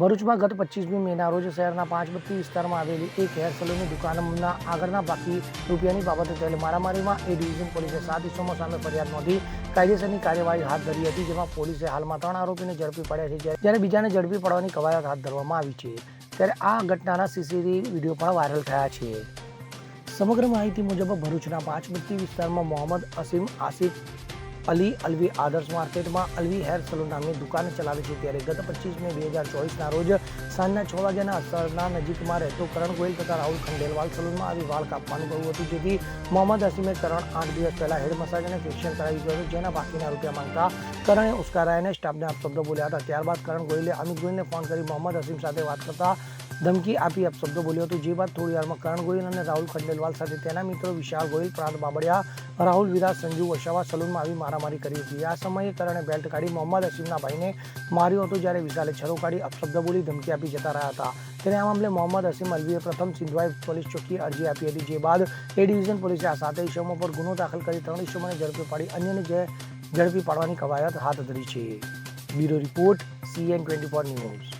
ભરૂચમાં ગત પચીસમી મેના રોજ શહેરના પાંચ બત્તી વિસ્તારમાં આવેલી એક હેર સલૂનની દુકાનના આગળના બાકી રૂપિયાની બાબતે થયેલ મારામારીમાં એ ડિવિઝન પોલીસે સાત ઇસમો સામે ફરિયાદ નોંધી કાયદેસરની કાર્યવાહી હાથ ધરી હતી, જેમાં પોલીસે હાલમાં ત્રણ આરોપીને ઝડપી પડ્યા છે, જ્યારે બીજાને ઝડપી પડવાની કવાયત હાથ ધરવામાં આવી છે. ત્યારે આ ઘટનાના સીસીટીવી વીડિયો પણ વાયરલ થયા છે. સમગ્ર માહિતી મુજબ ભરૂચના પાંચ બત્તી વિસ્તારમાં મોહમ્મદ અસીમ આસિફ અલી અલવી આદર્શ માર્કેટમાં અલવી હેર સલૂન નામની દુકાન ચલાવે છે ત્યારે ગત પચીસ મે બે હજાર ચોવીસના રોજ સાંજના છ વાગ્યાના અસરના નજીકમાં રહેતો કરણ ગોયલ તથા રાહુલ ખંડેલવાલ સલૂનમાં આવી વાળ કાપવાનું કહ્યું હતું. જેથી મોહમ્મદ અસીમે કરણ આઠ દિવસ પહેલાં હેડ મસાજ અને ફેશિયલ કરાવી દીધું હતું, જેના બાકીના રૂપિયા માંગતા કરણે ઉશ્કારાયને સ્ટાફને શબ્દ બોલ્યા હતા. ત્યારબાદ કરણ ગોયલે અમિત ગોયલને ફોન કરી મોહમ્મદ અસીમ સાથે વાત કરતા ધમકી આપી અપશબ્દો બોલ્યો હતો. જે બાદ થોડી વારમાં કરણ ગોયલ અને રાહુલ ખંડેલવાલ સાથે તેના મિત્રો વિશાલ ગોયલ પ્રાંત બાબડિયા, રાહુલ વિરાજ સંજુ વસાવા સલૂનમાં આવી મારામારી કરી હતી. આ સમયે કરણે બેલ્ટ કાઢી મોહમ્મદ અસીમના ભાઈને માર્યો હતો, જ્યારે વિશાલે છરો કાઢી અપશબ્દ બોલી ધમકી આપી જતા રહ્યા હતા. ત્યારે આ મામલે મોહમ્મદ અસીમ અલવીએ પ્રથમ સિંધવાઈ પોલીસ ચોકીએ અરજી આપી હતી, જે બાદ એ ડિવિઝન પોલીસે આ સાત ઇસમો પર ગુનો દાખલ કરી ત્રણ ઇસમોને ઝડપી પાડી અન્યને જે ઝડપી પાડવાની કવાયત હાથ ધરી છે. Bureau report CN twenty four news.